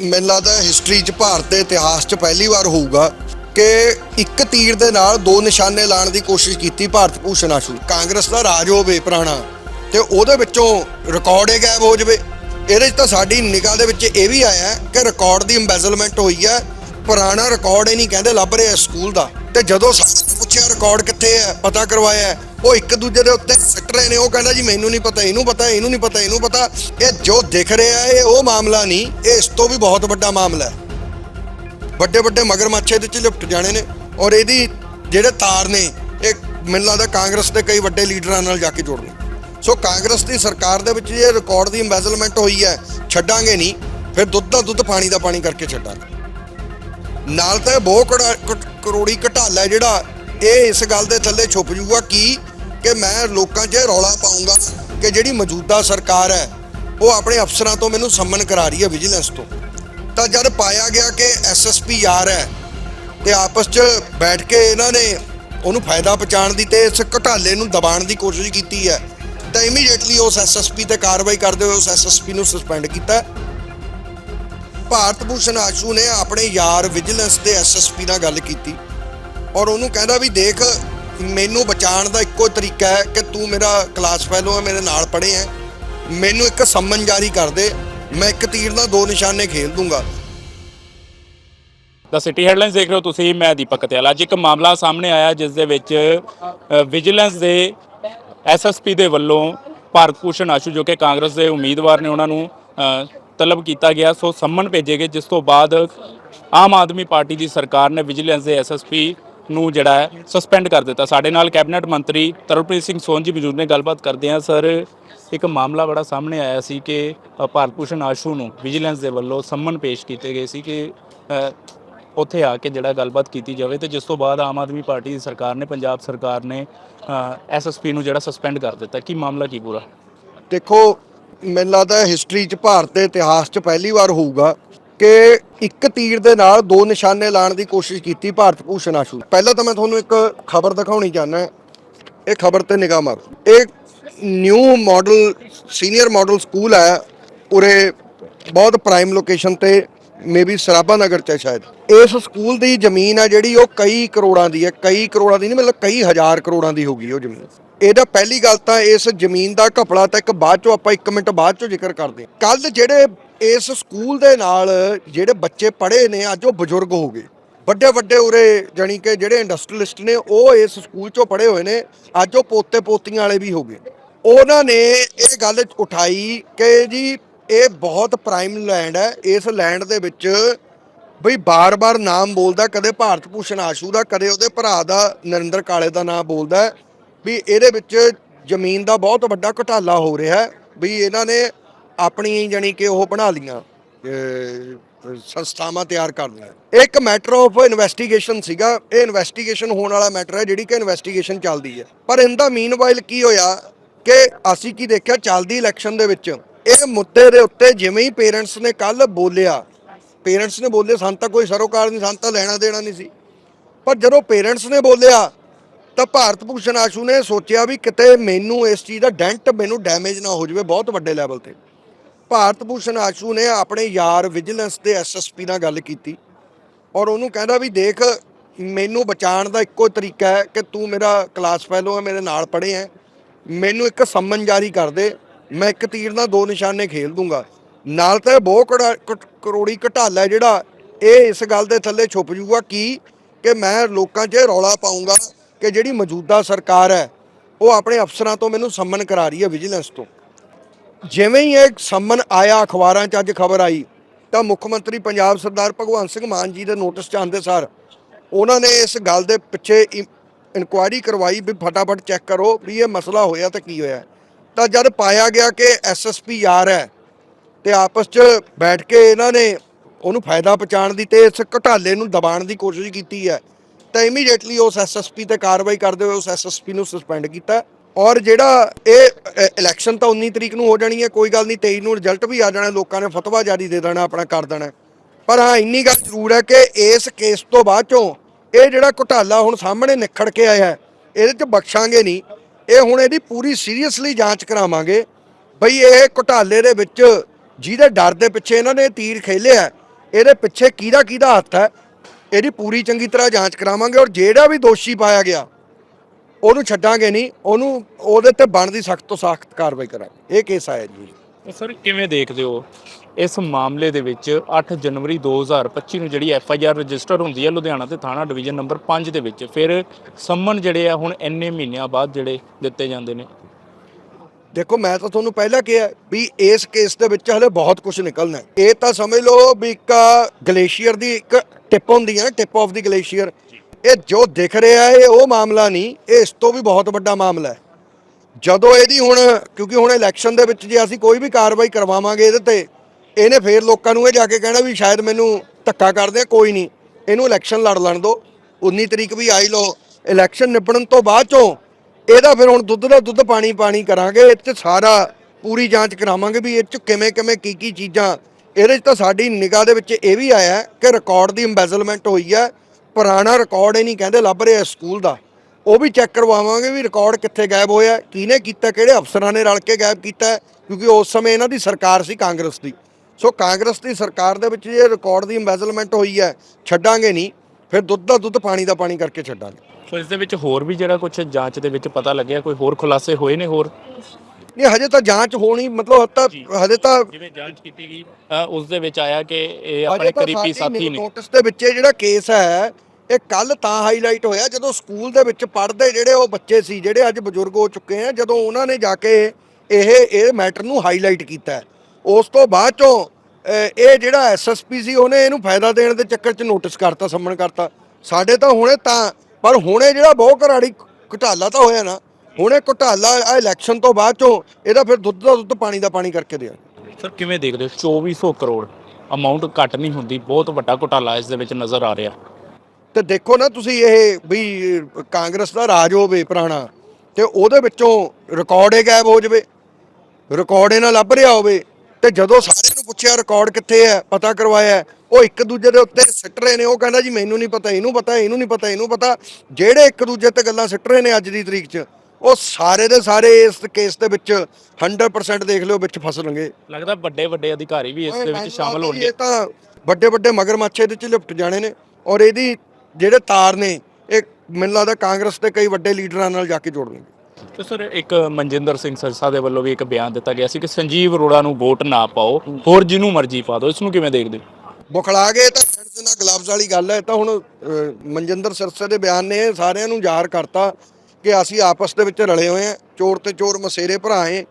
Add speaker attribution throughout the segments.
Speaker 1: ਮੈਨੂੰ ਲੱਗਦਾ ਹਿਸਟਰੀ 'ਚ ਭਾਰਤ ਦੇ ਇਤਿਹਾਸ 'ਚ ਪਹਿਲੀ ਵਾਰ ਹੋਊਗਾ ਕਿ ਇੱਕ ਤੀਰ ਦੇ ਨਾਲ ਦੋ ਨਿਸ਼ਾਨੇ ਲਾਣ ਦੀ ਕੋਸ਼ਿਸ਼ ਕੀਤੀ ਭਾਰਤ ਭੂਸ਼ਣ ਆਸ਼ੂ। ਕਾਂਗਰਸ ਦਾ ਰਾਜ ਹੋਵੇ ਪੁਰਾਣਾ, ਤੇ ਉਹਦੇ ਵਿੱਚੋਂ ਰਿਕਾਰਡ ਹੀ ਗਾਇਬ ਹੋ ਜਾਵੇ। ਇਹਦੇ 'ਚ ਤਾਂ ਸਾਡੀ ਨਿਗਾਹ ਦੇ ਵਿੱਚ ਇਹ ਵੀ ਆਇਆ ਕਿ ਰਿਕਾਰਡ ਦੀ ਇੰਬੈਜ਼ਲਮੈਂਟ ਹੋਈ ਹੈ, ਪੁਰਾਣਾ ਰਿਕਾਰਡ ਹੀ ਨਹੀਂ ਕਹਿੰਦੇ ਲੱਭ ਰਿਹਾ ਸਕੂਲ ਦਾ। ਤੇ ਜਦੋਂ ਸਾਨੂੰ ਪੁੱਛਿਆ ਰਿਕਾਰਡ ਕਿੱਥੇ ਹੈ, ਪਤਾ ਕਰਵਾਇਆ ਉਹ ਇੱਕ ਦੂਜੇ ਦੇ ਉੱਤੇ ਸਿੱਟ ਰਹੇ ਨੇ। ਉਹ ਕਹਿੰਦਾ ਜੀ, ਮੈਨੂੰ ਨਹੀਂ ਪਤਾ, ਇਹਨੂੰ ਪਤਾ, ਇਹਨੂੰ ਨਹੀਂ ਪਤਾ, ਇਹਨੂੰ ਪਤਾ। ਇਹ ਜੋ ਦਿਖ ਰਿਹਾ ਇਹ ਉਹ ਮਾਮਲਾ ਨਹੀਂ। ਇਹ ਇਸ ਤੋਂ ਵੀ ਬਹੁਤ ਵੱਡਾ ਮਾਮਲਾ ਹੈ। ਵੱਡੇ ਵੱਡੇ ਮਗਰਮੱਛ ਇਹਦੇ ਚ ਲਿਪਟ ਜਾਣੇ ਨੇ। ਔਰ ਇਹਦੀ ਜਿਹੜੇ ਤਾਰ ਨੇ, ਇਹ ਮੈਨੂੰ ਲੱਗਦਾ ਕਾਂਗਰਸ ਦੇ ਕਈ ਵੱਡੇ ਲੀਡਰਾਂ ਨਾਲ ਜਾ ਕੇ ਜੋੜਨੇ ਸੋ ਕਾਂਗਰਸ ਦੀ ਸਰਕਾਰ ਦੇ ਵਿੱਚ ਇਹ ਰਿਕਾਰਡ ਦੀ ਇੰਬੈਜ਼ਲਮੈਂਟ ਹੋਈ ਹੈ, ਛੱਡਾਂਗੇ ਨਹੀਂ। ਫਿਰ ਦੁੱਧ ਦਾ ਦੁੱਧ, ਪਾਣੀ ਦਾ ਪਾਣੀ ਕਰਕੇ ਛੱਡਾਂਗੇ। ਨਾਲ ਤਾਂ ਇਹ ਬਹੁਤ ਕੜਾ- ਕ- ਕਰੋੜੀ ਘਟਾਲਾ ਜਿਹੜਾ ਇਹ ਇਸ ਗੱਲ ਦੇ ਥੱਲੇ ਛੁਪ ਜੂਗਾ ਕੀ? ਕਿ ਮੈਂ ਲੋਕਾਂ 'ਚ ਇਹ ਰੌਲਾ ਪਾਉਂਗਾ ਕਿ ਜਿਹੜੀ ਮੌਜੂਦਾ ਸਰਕਾਰ ਹੈ, ਉਹ ਆਪਣੇ ਅਫਸਰਾਂ ਤੋਂ ਮੈਨੂੰ ਸੰਮਨ ਕਰਾ ਰਹੀ ਹੈ ਵਿਜੀਲੈਂਸ ਤੋਂ। ਤਾਂ ਜਦ ਪਾਇਆ ਗਿਆ ਕਿ ਐਸਐਸਪੀ ਯਾਰ ਹੈ ਤੇ ਆਪਸ 'ਚ ਬੈਠ ਕੇ ਇਹਨਾਂ ਨੇ ਉਹਨੂੰ ਫਾਇਦਾ ਪਹੁੰਚਾਉਣ ਦੀ ਤੇ ਇਸ ਘਟਾਲੇ ਨੂੰ ਦਬਾਉਣ ਦੀ ਕੋਸ਼ਿਸ਼ ਕੀਤੀ ਹੈ, ਤਾਂ ਇਮੀਡੀਏਟਲੀ ਉਸ ਐਸਐਸਪੀ ਤੇ ਕਾਰਵਾਈ ਕਰਦੇ ਹੋਏ ਉਸ ਐਸਐਸਪੀ ਨੂੰ ਸਸਪੈਂਡ ਕੀਤਾ ਭਾਰਤ ਭੂਸ਼ਣ ਆਸ਼ੂ ਨੇ ਆਪਣੇ ਯਾਰ ਵਿਜੀਲੈਂਸ ਦੇ ਐਸਐਸਪੀ ਨਾਲ ਗੱਲ ਕੀਤੀ। ਔਰ ਉਹਨੂੰ ਕਹਿੰਦਾ ਵੀ ਦੇਖ, ਮੈਨੂੰ ਬਚਾਉਣ ਦਾ ਇੱਕੋ ਤਰੀਕਾ ਹੈ ਕਿ ਤੂੰ ਮੇਰਾ ਕਲਾਸ ਫੈਲੋ ਹੈ, ਮੇਰੇ ਨਾਲ ਪੜ੍ਹੇ ਹੈ। ਮੈਨੂੰ ਇੱਕ ਸੰਮਨ ਜਾਰੀ ਕਰ ਦੇ, ਮੈਂ ਇੱਕ ਤੀਰ ਨਾਲ ਦੋ ਨਿਸ਼ਾਨੇ ਖੇਲ ਦੂੰਗਾ।
Speaker 2: ਦਾ ਸਿਟੀ ਹੈਡਲਾਈਨਸ ਦੇਖ ਰਹੇ ਹੋ ਤੁਸੀਂ, ਮੈਂ ਦੀਪਕ ਕਤਿਆਲਾ ਅੱਜ ਇੱਕ ਮਾਮਲਾ ਸਾਹਮਣੇ ਆਇਆ, ਜਿਸ ਦੇ ਵਿੱਚ ਵਿਜੀਲੈਂਸ ਦੇ ਐਸਐਸਪੀ ਦੇ ਵੱਲੋਂ ਭਾਰਤ ਭੂਸ਼ਣ ਆਸ਼ੂ, ਜੋ ਕਿ ਕਾਂਗਰਸ ਦੇ ਉਮੀਦਵਾਰ ਨੇ, ਉਹਨਾਂ ਨੂੰ ਤਲਬ ਕੀਤਾ ਗਿਆ। ਸੋ ਸੰਮਨ ਭੇਜੇ ਗਏ, ਜਿਸ ਤੋਂ ਬਾਅਦ ਆਮ ਆਦਮੀ ਪਾਰਟੀ ਦੀ ਸਰਕਾਰ ਨੇ ਵਿਜੀਲੈਂਸ ਦੇ ਐਸਐਸਪੀ ਨੂੰ ਜਿਹੜਾ ਹੈ ਸਸਪੈਂਡ ਕਰ ਦਿੱਤਾ। ਸਾਡੇ ਨਾਲ ਕੈਬਨਿਟ ਮੰਤਰੀ ਤਰਨਪ੍ਰੀਤ ਸਿੰਘ ਸੋਨ ਜੀ ਮੌਜੂਦ ਨੇ। ਗੱਲਬਾਤ ਕਰਦੇ ਹਾਂ। ਸਰ, ਇੱਕ ਮਾਮਲਾ ਬੜਾ ਸਾਹਮਣੇ ਆਇਆ ਸੀ ਕਿ ਭਾਰਤ ਭੂਸ਼ਣ ਆਸ਼ੂ ਨੂੰ ਵਿਜੀਲੈਂਸ ਦੇ ਵੱਲੋਂ ਸੰਮਨ ਪੇਸ਼ ਕੀਤੇ ਗਏ ਸੀ ਕਿ ਉੱਥੇ ਆ ਕੇ ਜਿਹੜਾ ਗੱਲਬਾਤ ਕੀਤੀ ਜਾਵੇ ਤੇ ਜਿਸ ਤੋਂ ਬਾਅਦ ਆਮ ਆਦਮੀ ਪਾਰਟੀ ਦੀ ਸਰਕਾਰ ਨੇ, ਪੰਜਾਬ ਸਰਕਾਰ ਨੇ ਐਸਐਸਪੀ ਨੂੰ ਜਿਹੜਾ ਸਸਪੈਂਡ ਕਰ ਦਿੱਤਾ। ਕੀ ਮਾਮਲਾ, ਕੀ ਪੂਰਾ
Speaker 1: ਦੇਖੋ, ਮੈਨੂੰ ਲੱਗਦਾ ਹਿਸਟਰੀ 'ਚ ਭਾਰਤ ਦੇ ਇਤਿਹਾਸ 'ਚ ਪਹਿਲੀ ਵਾਰ ਹੋਊਗਾ ਕਿ ਇੱਕ ਤੀਰ ਦੇ ਨਾਲ ਦੋ ਨਿਸ਼ਾਨੇ ਲਾਣ ਦੀ ਕੋਸ਼ਿਸ਼ ਕੀਤੀ ਭਾਰਤ ਭੂਸ਼ਣ ਆਸ਼ੂ ਪਹਿਲਾਂ ਤਾਂ ਮੈਂ ਤੁਹਾਨੂੰ ਇੱਕ ਖਬਰ ਦਿਖਾਉਣੀ ਚਾਹੁੰਦਾ ਇਹ ਖਬਰ ਤੇ ਨਿਗਾਹ ਮਾਰੋ। ਇਹ new model senior model school ਹੈ। ਉਰੇ ਬਹੁਤ ਪ੍ਰਾਈਮ ਲੋਕੇਸ਼ਨ ਤੇ ਮੇਬੀ ਸਰਾਭਾ ਨਗਰ ਚ ਹੈ ਸ਼ਾਇਦ। ਇਸ ਸਕੂਲ ਦੀ ਜ਼ਮੀਨ ਹੈ ਜਿਹੜੀ, ਉਹ ਕਈ ਕਰੋੜਾਂ ਦੀ ਹੈ। ਕਈ ਕਰੋੜਾਂ ਦੀ ਨਹੀਂ, ਮਤਲਬ ਕਈ ਹਜ਼ਾਰ ਕਰੋੜਾਂ ਦੀ ਹੋਗੀ ਉਹ ਜ਼ਮੀਨ। ਇਹਦਾ ਪਹਿਲੀ ਗੱਲ ਤਾਂ ਇਸ ਜ਼ਮੀਨ ਦਾ ਘਪਲਾ ਤਾਂ ਇੱਕ ਬਾਅਦ ਚੋਂ ਆਪਾਂ 1 ਮਿੰਟ ਬਾਅਦ ਚੋਂ ਜ਼ਿਕਰ ਕਰਦੇ ਹਾਂ। ਕੱਲ ਜਿਹੜੇ ਇਸ ਸਕੂਲ ਦੇ ਨਾਲ ਜਿਹੜੇ ਬੱਚੇ ਪੜ੍ਹੇ ਨੇ, ਅੱਜ ਉਹ ਬਜ਼ੁਰਗ ਹੋ ਗਏ। ਵੱਡੇ ਵੱਡੇ ਉਰੇ ਜਾਣੀ ਕਿ ਜਿਹੜੇ ਇੰਡਸਟਰੀਲਿਸਟ ਨੇ, ਉਹ ਇਸ ਸਕੂਲ ਚੋਂ ਪੜ੍ਹੇ ਹੋਏ ਨੇ, ਅੱਜ ਉਹ ਪੋਤੇ ਪੋਤੀਆਂ ਵਾਲੇ ਵੀ ਹੋ ਗਏ। ਉਹਨਾਂ ਨੇ ਇਹ ਗੱਲ ਉਠਾਈ ਕਿ ਜੀ ਇਹ ਬਹੁਤ ਪ੍ਰਾਈਮ ਲੈਂਡ ਹੈ। ਇਸ ਲੈਂਡ ਦੇ ਵਿੱਚ ਬਈ ਬਾਰ-ਬਾਰ ਨਾਮ ਬੋਲਦਾ, ਕਦੇ ਭਾਰਤ ਭੂਸ਼ਣ ਆਸ਼ੂ ਦਾ, ਕਦੇ ਉਹਦੇ ਭਰਾ ਦਾ, ਨਰਿੰਦਰ ਕਾਲੇ ਦਾ ਨਾਮ ਬੋਲਦਾ। ਵੀ ਇਹਦੇ ਵਿੱਚ ਜ਼ਮੀਨ ਦਾ ਬਹੁਤ ਵੱਡਾ ਘੁਟਾਲਾ ਹੋ ਰਿਹਾ ਹੈ ਵੀ ਇਹਨਾਂ ਨੇ ਆਪਣੀ ਜਾਣੀ ਕਿ ਉਹ ਬਣਾ ਲੀਆਂ ਸੰਸਥਾਵਾਂ ਤਿਆਰ ਕਰ ਲਈਆਂ। ਇਹ ਇੱਕ ਮੈਟਰ ਆਫ ਇਨਵੈਸਟੀਗੇਸ਼ਨ ਸੀਗਾ। ਇਹ ਇਨਵੈਸਟੀਗੇਸ਼ਨ ਹੋਣ ਵਾਲਾ ਮੈਟਰ ਹੈ ਜਿਹੜੀ ਕਿ ਇਨਵੈਸਟੀਗੇਸ਼ਨ ਚੱਲਦੀ ਹੈ। ਪਰ ਇਹਦਾ ਮੀਨਵਾਈਲ ਕੀ ਹੋਇਆ ਕਿ ਅਸੀਂ ਕੀ ਦੇਖਿਆ, ਚੱਲਦੀ ਇਲੈਕਸ਼ਨ ਦੇ ਵਿੱਚ ਇਹ ਮੁੱਦੇ ਦੇ ਉੱਤੇ ਜਿਵੇਂ ਹੀ ਪੇਰੈਂਟਸ ਨੇ ਕੱਲ ਬੋਲਿਆ ਪੇਰੈਂਟਸ ਨੇ ਬੋਲੇ, ਸਾਨੂੰ ਤਾਂ ਕੋਈ ਸਰੋਕਾਰ ਨਹੀਂ ਸਾਨੂੰ ਤਾਂ ਲੈਣਾ ਦੇਣਾ ਨਹੀਂ ਸੀ। ਪਰ ਜਦੋਂ ਪੇਰੈਂਟਸ ਨੇ ਬੋਲਿਆ ਤਾਂ ਭਾਰਤ ਭੂਸ਼ਣ ਆਸ਼ੂ ਨੇ ਸੋਚਿਆ ਵੀ ਕਿਤੇ ਮੈਨੂੰ ਇਸ ਚੀਜ਼ ਦਾ ਡੈਂਟ ਮੈਨੂੰ ਡੈਮੇਜ ਨਾ ਹੋ ਜਾਵੇ, ਬਹੁਤ ਵੱਡੇ ਲੈਵਲ ਤੇ। ਭਾਰਤ ਭੂਸ਼ਣ ਆਸ਼ੂ ਨੇ ਆਪਣੇ ਯਾਰ ਵਿਜੀਲੈਂਸ ਦੇ ਐਸਐਸਪੀ ਨਾਲ ਗੱਲ ਕੀਤੀ ਔਰ ਉਹਨੂੰ ਕਹਿੰਦਾ ਵੀ ਦੇਖ, ਮੈਨੂੰ ਬਚਾਉਣ ਦਾ ਇੱਕੋ ਤਰੀਕਾ ਹੈ ਕਿ ਤੂੰ ਮੇਰਾ ਕਲਾਸ ਫੈਲੋ ਹੈ, ਮੇਰੇ ਨਾਲ ਪੜ੍ਹੇ ਹੈ, ਮੈਨੂੰ ਇੱਕ ਸੰਮਨ ਜਾਰੀ ਕਰ ਦੇ, ਮੈਂ ਇੱਕ ਤੀਰ ਨਾਲ ਦੋ ਨਿਸ਼ਾਨੇ ਖੇਲ ਦੂੰਗਾ। ਨਾਲ ਤਾਂ ਬਹੁਤ ਕੜਾ- ਕ- ਕਰੋੜੀ ਘਟਾਲਾ ਜਿਹੜਾ ਇਹ ਇਸ ਗੱਲ ਦੇ ਥੱਲੇ ਛੁਪ ਜੂਗਾ ਕੀ ਕਿ ਮੈਂ ਲੋਕਾਂ 'ਚ ਰੌਲਾ ਪਾਉਂਗਾ ਕਿ ਜਿਹੜੀ ਮੌਜੂਦਾ ਸਰਕਾਰ ਹੈ, ਉਹ ਆਪਣੇ ਅਫਸਰਾਂ ਤੋਂ ਮੈਨੂੰ ਸੰਮਨ ਕਰਾ ਰਹੀ ਹੈ ਵਿਜੀਲੈਂਸ ਤੋਂ। ਜਿਵੇਂ ਹੀ ਇਹ ਸੰਮਨ ਆਇਆ, ਅਖਬਾਰਾਂ 'ਚ ਅੱਜ ਖਬਰ ਆਈ, ਤਾਂ ਮੁੱਖ ਮੰਤਰੀ ਪੰਜਾਬ ਸਰਦਾਰ ਭਗਵੰਤ ਸਿੰਘ ਮਾਨ ਜੀ ਦੇ ਨੋਟਿਸ 'ਚ ਆਉਂਦੇ ਸਾਰ ਉਹਨਾਂ ਨੇ ਇਸ ਗੱਲ ਦੇ ਪਿੱਛੇ ਇਨਕੁਆਇਰੀ ਕਰਵਾਈ ਵੀ ਫਟਾਫਟ ਚੈੱਕ ਕਰੋ ਵੀ ਇਹ ਮਸਲਾ ਹੋਇਆ ਤਾਂ ਕੀ ਹੋਇਆ ਤਾਂ ਜਦ ਪਾਇਆ ਗਿਆ ਕਿ ਐਸਐਸਪੀ ਯਾਰ ਹੈ, ਤੇ ਆਪਸ 'ਚ ਬੈਠ ਕੇ ਇਹਨਾਂ ਨੇ ਉਹਨੂੰ ਫਾਇਦਾ ਪਹੁੰਚਾਉਣ ਦੀ ਤੇ ਇਸ ਘਟਾਲੇ ਨੂੰ ਦਬਾਉਣ ਦੀ ਕੋਸ਼ਿਸ਼ ਕੀਤੀ ਹੈ ਤਾਂ ਇਮੀਡੀਏਟਲੀ ਉਸ ਐਸਐਸਪੀ ਤੇ ਕਾਰਵਾਈ ਕਰਦੇ ਹੋਏ ਉਸ ਐਸਐਸਪੀ ਨੂੰ ਸਸਪੈਂਡ ਕੀਤਾ। ਔਰ ਜਿਹੜਾ ਇਹ ਇਲੈਕਸ਼ਨ ਤਾਂ 19 ਤਰੀਕ ਨੂੰ ਹੋ ਜਾਣੀ ਹੈ, ਕੋਈ ਗੱਲ ਨਹੀਂ 23 ਨੂੰ ਰਿਜ਼ਲਟ ਵੀ ਆ ਜਾਣਾ, ਲੋਕਾਂ ਨੇ ਫਤਵਾ ਜਾਰੀ ਦੇ ਦੇਣਾ, ਆਪਣਾ ਕਰ ਦੇਣਾ ਪਰ ਹਾਂ, ਇੰਨੀ ਗੱਲ ਜ਼ਰੂਰ ਹੈ ਕਿ ਇਸ ਕੇਸ ਤੋਂ ਬਾਅਦ ਚੋਂ ਇਹ ਜਿਹੜਾ ਘੁਟਾਲਾ ਹੁਣ ਸਾਹਮਣੇ ਨਿਖੜ ਕੇ ਆਇਆ ਇਹਦੇ 'ਚ ਬਖਸ਼ਾਂਗੇ ਨਹੀਂ। ਇਹ ਹੁਣ ਇਹਦੀ ਪੂਰੀ ਸੀਰੀਅਸਲੀ ਜਾਂਚ ਕਰਾਵਾਂਗੇ। ਬਈ ਇਹ ਘੁਟਾਲੇ ਦੇ ਵਿੱਚ ਜਿਹਦੇ ਡਰ ਦੇ ਪਿੱਛੇ ਇਹਨਾਂ ਨੇ ਤੀਰ ਖੇਲਿਆ ਇਹਦੇ ਪਿੱਛੇ ਕਿਹਦਾ ਕਿਹਦਾ ਹੱਥ ਹੈ ਇਹਦੀ ਪੂਰੀ ਚੰਗੀ ਤਰ੍ਹਾਂ ਜਾਂਚ ਕਰਾਵਾਂਗੇ ਔਰ ਜਿਹੜਾ ਵੀ ਦੋਸ਼ੀ ਪਾਇਆ ਗਿਆ ਉਹਨੂੰ ਛੱਡਾਂਗੇ ਨਹੀਂ ਉਹਨੂੰ ਉਹਦੇ ਤੇ ਬਣਦੀ ਸਖਤ ਤੋਂ ਸਖਤ ਕਾਰਵਾਈ ਕਰਾਂਗੇ। ਇਹ ਕੇਸ ਆਇਆ ਜੀ।
Speaker 2: ਸਰ ਕਿਵੇਂ ਦੇਖਦੇ ਹੋ? ਇਸ ਮਾਮਲੇ ਦੇ ਵਿੱਚ 8 ਜਨਵਰੀ 2025 ਨੂੰ ਜਿਹੜੀ ਐਫ ਆਈ ਆਰ ਰਜਿਸਟਰ ਹੁੰਦੀ ਹੈ ਲੁਧਿਆਣਾ ਤੇ ਥਾਣਾ ਡਿਵੀਜ਼ਨ ਨੰਬਰ 5 ਦੇ ਵਿੱਚ ਫਿਰ ਸੰਮਨ ਜਿਹੜੇ ਆ ਹੁਣ ਇੰਨੇ ਮਹੀਨਿਆਂ ਬਾਅਦ ਜਿਹੜੇ ਦਿੱਤੇ ਜਾਂਦੇ ਨੇ?
Speaker 1: ਦੇਖੋ ਮੈਂ ਤਾਂ ਤੁਹਾਨੂੰ ਪਹਿਲਾਂ ਕਿਹਾ ਵੀ ਇਸ ਕੇਸ ਦੇ ਵਿੱਚ ਹਲੇ ਬਹੁਤ ਕੁਝ ਨਿਕਲਣਾ ਹੈ। ਇਹ ਤਾਂ ਸਮਝ ਲਓ ਵੀ ਇੱਕ ਗਲੇਸ਼ੀਅਰ ਦੀ ਇੱਕ ਟਿਪ ਹੁੰਦੀ ਹੈ ਨਾ ਟਿਪ ਆਫ ਦੀ ਗਲੇਸ਼ੀਅਰ ਇਹ ਜੋ ਦਿਖ ਰਿਹਾ ਹੈ, ਇਹ ਉਹ ਮਾਮਲਾ ਨਹੀਂ, ਇਹ ਇਸ ਤੋਂ ਵੀ ਬਹੁਤ ਵੱਡਾ ਮਾਮਲਾ ਹੈ। ਜਦੋਂ ਇਹਦੀ ਹੁਣ, ਕਿਉਂਕਿ ਹੁਣ ਇਲੈਕਸ਼ਨ ਦੇ ਵਿੱਚ ਜੇ ਅਸੀਂ ਕੋਈ ਵੀ ਕਾਰਵਾਈ ਕਰਵਾਵਾਂਗੇ ਇਹਦੇ ਤੇ, ਇਹਨੇ ਫੇਰ ਲੋਕਾਂ ਨੂੰ ਇਹ ਜਾ ਕੇ ਕਹਿਣਾ ਵੀ ਸ਼ਾਇਦ ਮੈਨੂੰ ਧੱਕਾ ਕਰਦੇ ਆ, ਕੋਈ ਨਹੀਂ। ਇਹਨੂੰ ਇਲੈਕਸ਼ਨ ਲੜ ਲੈਣ ਦਿਓ 19 ਤਰੀਕ ਵੀ ਆਈ ਲੋ ਇਲੈਕਸ਼ਨ ਨਿਪੜਨ ਤੋਂ ਬਾਅਦ ਚੋਂ ਇਹਦਾ ਫਿਰ ਹੁਣ ਦੁੱਧ ਦਾ ਦੁੱਧ ਪਾਣੀ ਪਾਣੀ ਕਰਾਂਗੇ, ਇਹ 'ਚ ਸਾਰਾ ਪੂਰੀ ਜਾਂਚ ਕਰਾਵਾਂਗੇ ਵੀ ਇਹ ਚ ਕਿਵੇਂ ਕਿਵੇਂ ਕੀ ਕੀ ਚੀਜ਼ਾਂ ਇਹਦੇ 'ਚ ਤਾਂ ਸਾਡੀ ਨਿਗਾਹ ਦੇ ਵਿੱਚ ਇਹ ਵੀ ਆਇਆ ਕਿ ਰਿਕਾਰਡ ਦੀ ਇੰਬੈਜ਼ਲਮੈਂਟ ਹੋਈ ਹੈ ਪੁਰਾਣਾ ਰਿਕਾਰਡ ਇਹ ਨਹੀਂ ਕਹਿੰਦੇ ਲੱਭ ਰਿਹਾ ਸਕੂਲ ਦਾ। ਉਹ ਵੀ ਚੈੱਕ ਕਰਵਾਵਾਂਗੇ ਵੀ ਰਿਕਾਰਡ ਕਿੱਥੇ ਗਾਇਬ ਹੋਇਆ, ਕਿਹਨੇ ਕੀਤਾ, ਕਿਹੜੇ ਅਫਸਰਾਂ ਨੇ ਰਲ ਕੇ ਗਾਇਬ ਕੀਤਾ, ਕਿਉਂਕਿ ਉਸ ਸਮੇਂ ਇਹਨਾਂ ਦੀ ਸਰਕਾਰ ਸੀ ਕਾਂਗਰਸ ਦੀ। ਸੋ ਕਾਂਗਰਸ ਦੀ ਸਰਕਾਰ ਦੇ ਵਿੱਚ ਜੇ ਰਿਕਾਰਡ ਦੀ ਇੰਬੈਜ਼ਲਮੈਂਟ ਹੋਈ ਹੈ ਛੱਡਾਂਗੇ ਨਹੀਂ, ਫਿਰ ਦੁੱਧ ਦਾ ਦੁੱਧ, ਪਾਣੀ ਦਾ ਪਾਣੀ ਕਰਕੇ ਛੱਡਾਂਗੇ।
Speaker 2: ਸੋ ਇਸ ਦੇ ਵਿੱਚ ਹੋਰ ਵੀ ਜਿਹੜਾ ਕੁਝ ਜਾਂਚ ਦੇ ਵਿੱਚ ਪਤਾ ਲੱਗਿਆ, ਕੋਈ ਹੋਰ ਖੁਲਾਸੇ ਹੋਏ ਨੇ ਹੋਰ?
Speaker 1: ਨਹੀਂ ਹਜੇ ਤਾਂ ਜਾਂਚ ਹੋਣੀ ਮਤਲਬ ਹਜੇ ਤਾਂ ਹਜੇ ਤਾਂ
Speaker 2: ਜਿਵੇਂ ਜਾਂਚ ਕੀਤੀ ਗਈ ਅ, ਉਸ ਦੇ ਵਿੱਚ ਆਇਆ ਕਿ ਇਹ ਆਪਣੇ ਕਰੀਬੀ ਸਾਥੀ ਨੇ
Speaker 1: ਨੋਟਿਸ ਦੇ ਵਿੱਚ ਇਹ ਜਿਹੜਾ ਕੇਸ ਹੈ ਇਹ ਕੱਲ ਤਾਂ ਹਾਈਲਾਈਟ ਹੋਇਆ ਜਦੋਂ ਸਕੂਲ ਦੇ ਵਿੱਚ ਪੜ੍ਹਦੇ ਜਿਹੜੇ ਉਹ ਬੱਚੇ ਸੀ ਜਿਹੜੇ ਅੱਜ ਬਜ਼ੁਰਗ ਹੋ ਚੁੱਕੇ ਆ ਜਦੋਂ ਉਹਨਾਂ ਨੇ ਜਾ ਕੇ ਇਹ ਇਹ ਮੈਟਰ ਨੂੰ ਹਾਈਲਾਈਟ ਕੀਤਾ ਹੈ। ਉਸ ਤੋਂ ਬਾਅਦ ਚੋਂ ਅਹ, ਇਹ ਜਿਹੜਾ ਐਸਐਸਪੀ ਸੀ ਉਹਨੇ ਇਹਨੂੰ ਫਾਇਦਾ ਦੇਣ ਦੇ ਚੱਕਰ 'ਚ ਨੋਟਿਸ ਕਰਤਾ ਸੰਮਣ ਕਰਤਾ ਸਾਡੇ ਤਾਂ ਹੁਣੇ ਤਾਂ ਪਰ ਹੁਣੇ ਜਿਹੜਾ ਬਹੁਤ ਘਰਾੜੀ ਘੁਟਾਲਾ ਤਾਂ ਹੋਇਆ ਨਾ ਹੁਣੇ ਘੁਟਾਲਾ ਆ ਇਲੈਕਸ਼ਨ ਤੋਂ ਬਾਅਦ ਚੋਂ ਇਹਦਾ ਫਿਰ ਦੁੱਧ ਦਾ ਦੁੱਧ ਪਾਣੀ ਦਾ ਪਾਣੀ ਕਰਕੇ ਦਿਆ
Speaker 2: ਸਰ ਕਿਵੇਂ ਦੇਖਦੇ ਹੋ? 2400 ਕਰੋੜ ਅਮਾਉਂਟ ਘੱਟ ਨਹੀਂ ਹੁੰਦੀ ਬਹੁਤ ਵੱਡਾ ਘੁਟਾਲਾ ਇਸ ਦੇ ਵਿੱਚ ਨਜ਼ਰ ਆ ਰਿਹਾ।
Speaker 1: ਤੇ ਦੇਖੋ ਨਾ ਤੁਸੀਂ ਇਹ ਵੀ ਕਾਂਗਰਸ ਦਾ ਰਾਜ ਹੋਵੇ ਪੁਰਾਣਾ ਤੇ ਉਹਦੇ ਵਿੱਚੋਂ ਰਿਕਾਰਡ ਹੀ ਗਾਇਬ ਹੋ ਜਾਵੇ ਰਿਕਾਰਡ ਇਹਨਾਂ ਲੱਭ ਰਿਹਾ ਹੋਵੇ ਤੇ ਜਦੋਂ ਸਾਰਿਆਂ ਨੂੰ ਪੁੱਛਿਆ ਰਿਕਾਰਡ ਕਿੱਥੇ ਹੈ ਪਤਾ ਕਰਵਾਇਆ ਉਹ ਇੱਕ ਦੂਜੇ ਦੇ ਉੱਤੇ ਸਿੱਟ ਰਹੇ ਨੇ ਉਹ ਕਹਿੰਦਾ ਜੀ ਮੈਨੂੰ ਨਹੀਂ ਪਤਾ ਇਹਨੂੰ ਪਤਾ ਇਹਨੂੰ ਨਹੀਂ ਪਤਾ ਇਹਨੂੰ ਪਤਾ ਜਿਹੜੇ ਇੱਕ ਦੂਜੇ ਤੇ ਗੱਲਾਂ ਸਿੱਟ ਰਹੇ ਨੇ ਅੱਜ ਦੀ ਤਰੀਕ 'ਚ। ਉਹ ਸਾਰੇ ਦੇ ਸਾਰੇ ਇਸ ਕੇਸ ਦੇ ਵਿੱਚ 100% ਦੇਖ ਲਿਓ ਵਿੱਚ ਫਸਣਗੇ
Speaker 2: ਲੱਗਦਾ ਵੱਡੇ ਵੱਡੇ ਅਧਿਕਾਰੀ ਵੀ ਇਸ ਦੇ ਵਿੱਚ ਸ਼ਾਮਲ ਹੋਣਗੇ।
Speaker 1: ਇਹ ਤਾਂ ਵੱਡੇ ਵੱਡੇ ਮਗਰਮੱਛ ਇਹਦੇ ਚ ਲਿਪਟ ਜਾਣੇ ਨੇ ਔਰ ਇਹਦੀ ਜਿਹੜੇ ਤਾਰ ਨੇ ਇਹ ਮੈਨੂੰ ਲੱਗਦਾ ਕਾਂਗਰਸ ਦੇ ਕਈ ਵੱਡੇ ਲੀਡਰਾਂ ਨਾਲ ਜਾ ਕੇ ਜੋੜਨਗੇ
Speaker 2: ਤੇ ਸਰ ਇੱਕ ਮਨਜਿੰਦਰ ਸਿੰਘ ਸਰਸਾ ਦੇ ਵੱਲੋਂ ਵੀ ਇੱਕ ਬਿਆਨ ਦਿੱਤਾ ਗਿਆ ਸੀ ਕਿ ਸੰਜੀਵ ਅਰੋੜਾ ਨੂੰ ਵੋਟ ਨਾ ਪਾਓ ਹੋਰ ਜਿਹਨੂੰ ਮਰਜ਼ੀ ਪਾ ਦਿਓ ਇਸ ਨੂੰ ਕਿਵੇਂ ਦੇਖਦੇ?
Speaker 1: ਬੁਖਲਾ ਗਏ ਤਾਂ ਦੇ ਨਾਲ ਗਲਵਜ਼ ਵਾਲੀ ਗੱਲ ਹੈ ਤਾਂ ਹੁਣ ਮਨਜਿੰਦਰ ਸਿਰਸੇ ਦੇ ਬਿਆਨ ਨੇ ਸਾਰਿਆਂ ਨੂੰ ਜ਼ਾਹਰ ਕਰਤਾ। ਕਿ ਅਸੀਂ ਆਪਸ ਦੇ ਵਿੱਚ ਰਲੇ ਹੋਏ ਹਾਂ, ਚੋਰ ਤੇ ਚੋਰ ਮਸੇਰੇ ਭਰਾਏ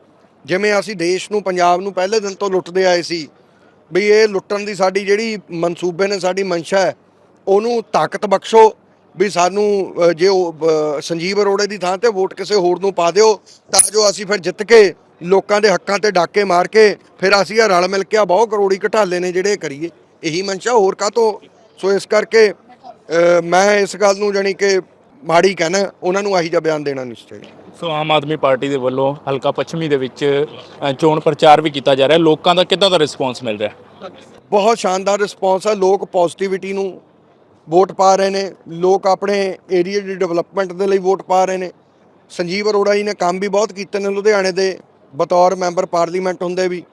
Speaker 1: ਜਿਵੇਂ ਅਸੀਂ ਦੇਸ਼ ਨੂੰ, ਪੰਜਾਬ ਨੂੰ ਪਹਿਲੇ ਦਿਨ ਤੋਂ ਲੁੱਟਦੇ ਆਏ ਸੀ, ਵੀ ਇਹ ਲੁੱਟਣ ਦੀ ਸਾਡੀ ਜਿਹੜੀ ਮਨਸੂਬੇ ਨੇ, ਸਾਡੀ ਮਨਸ਼ਾ ਹੈ, ਉਹਨੂੰ ਤਾਕਤ ਬਖਸ਼ੋ, ਵੀ ਸਾਨੂੰ ਜੇ ਉਹ ਸੰਜੀਵ ਅਰੋੜੇ ਦੀ ਥਾਂ ਤੇ ਵੋਟ ਕਿਸੇ ਹੋਰ ਨੂੰ ਪਾ ਦਿਓ, ਤਾਂ ਜੋ ਅਸੀਂ ਫਿਰ ਜਿੱਤ ਕੇ, ਲੋਕਾਂ ਦੇ ਹੱਕਾਂ ਤੇ ਡਾਕੇ ਮਾਰ ਕੇ, ਫਿਰ ਅਸੀਂ ਇਹ ਰਲ ਮਿਲ ਕੇ ਆ ਬਹੁਤ ਕਰੋੜੀ ਘਟਾਲੇ ਨੇ ਜਿਹੜੇ ਕਰੀਏ। ਇਹੀ ਮਨਸ਼ਾ ਹੋਰ ਕਾਹਤੋਂ? ਸੋ ਇਸ ਕਰਕੇ ਮੈਂ ਇਸ ਗੱਲ ਨੂੰ ਜਾਣੀ ਕਿ ਮਾੜੀ ਕਹਿਣਾ ਉਹਨਾਂ ਨੂੰ ਆਹੀ ਜਿਹਾ ਬਿਆਨ ਦੇਣਾ ਨਹੀਂ ਚਾਹੀਦਾ
Speaker 2: ਸੋ ਆਮ ਆਦਮੀ ਪਾਰਟੀ ਦੇ ਵੱਲੋਂ ਹਲਕਾ ਪੱਛਮੀ ਦੇ ਵਿੱਚ ਅ, ਚੋਣ ਪ੍ਰਚਾਰ ਵੀ ਕੀਤਾ ਜਾ ਰਿਹਾ। ਲੋਕਾਂ ਦਾ ਕਿੱਦਾਂ ਦਾ ਰਿਸਪੌਂਸ ਮਿਲ ਰਿਹਾ?
Speaker 1: ਬਹੁਤ ਸ਼ਾਨਦਾਰ ਰਿਸਪੌਂਸ ਹੈ ਲੋਕ ਪੋਜ਼ਿਟਿਵਿਟੀ ਨੂੰ ਵੋਟ ਪਾ ਰਹੇ ਨੇ। ਲੋਕ ਆਪਣੇ ਏਰੀਆ ਦੀ ਡਿਵੈਲਪਮੈਂਟ ਦੇ ਲਈ ਵੋਟ ਪਾ ਰਹੇ ਨੇ। ਸੰਜੀਵ ਅਰੋੜਾ ਜੀ ਨੇ ਕੰਮ ਵੀ ਬਹੁਤ ਕੀਤੇ ਨੇ ਲੁਧਿਆਣੇ ਦੇ ਬਤੌਰ ਮੈਂਬਰ ਪਾਰਲੀਮੈਂਟ ਹੁੰਦੇ ਵੀ।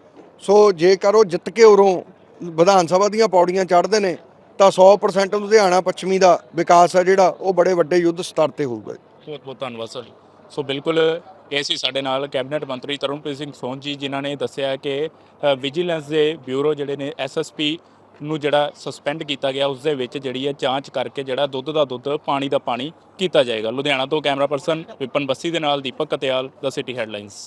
Speaker 1: ਸੋ ਜੇਕਰ ਉਹ ਜਿੱਤ ਕੇ ਉਰੋਂ ਵਿਧਾਨ ਸਭਾ ਦੀਆਂ ਪੌੜੀਆਂ ਚੜ੍ਹਦੇ ਨੇ ਤਾਂ 100% ਲੁਧਿਆਣਾ ਪੱਛਮੀ ਦਾ ਵਿਕਾਸ ਹੈ ਜਿਹੜਾ ਉਹ ਬੜੇ ਵੱਡੇ ਯੁੱਧ ਸਤਰ ਤੇ ਹੋਊਗਾ।
Speaker 2: ਬਹੁਤ ਬਹੁਤ ਧੰਨਵਾਦ ਸਰ। ਸੋ ਬਿਲਕੁਲ ਇਹ ਸੀ ਸਾਡੇ ਨਾਲ ਕੈਬਨਿਟ ਮੰਤਰੀ ਤਰਨਪ੍ਰੀਤ ਸਿੰਘ ਸੋਨ ਜੀ ਜਿਨ੍ਹਾਂ ਨੇ ਦੱਸਿਆ ਕਿ ਵਿਜੀਲੈਂਸ ਦੇ ਬਿਊਰੋ ਜਿਹੜੇ ਨੇ ਐਸਐਸਪੀ ਨੂੰ ਜਿਹੜਾ ਸਸਪੈਂਡ ਕੀਤਾ ਗਿਆ, ਉਸ ਦੇ ਵਿੱਚ ਜਿਹੜੀ ਹੈ ਜਾਂਚ ਕਰਕੇ ਜਿਹੜਾ ਦੁੱਧ ਦਾ ਦੁੱਧ, ਪਾਣੀ ਦਾ ਪਾਣੀ ਕੀਤਾ ਜਾਏਗਾ। ਲੁਧਿਆਣਾ ਤੋਂ ਕੈਮਰਾ ਪਰਸਨ ਵਿਪਨ ਬੱਸੀ ਦੇ ਨਾਲ ਦੀਪਕ ਕਤਿਆਲ ਦਾ ਸਿਟੀ ਹੈਡਲਾਈਨਸ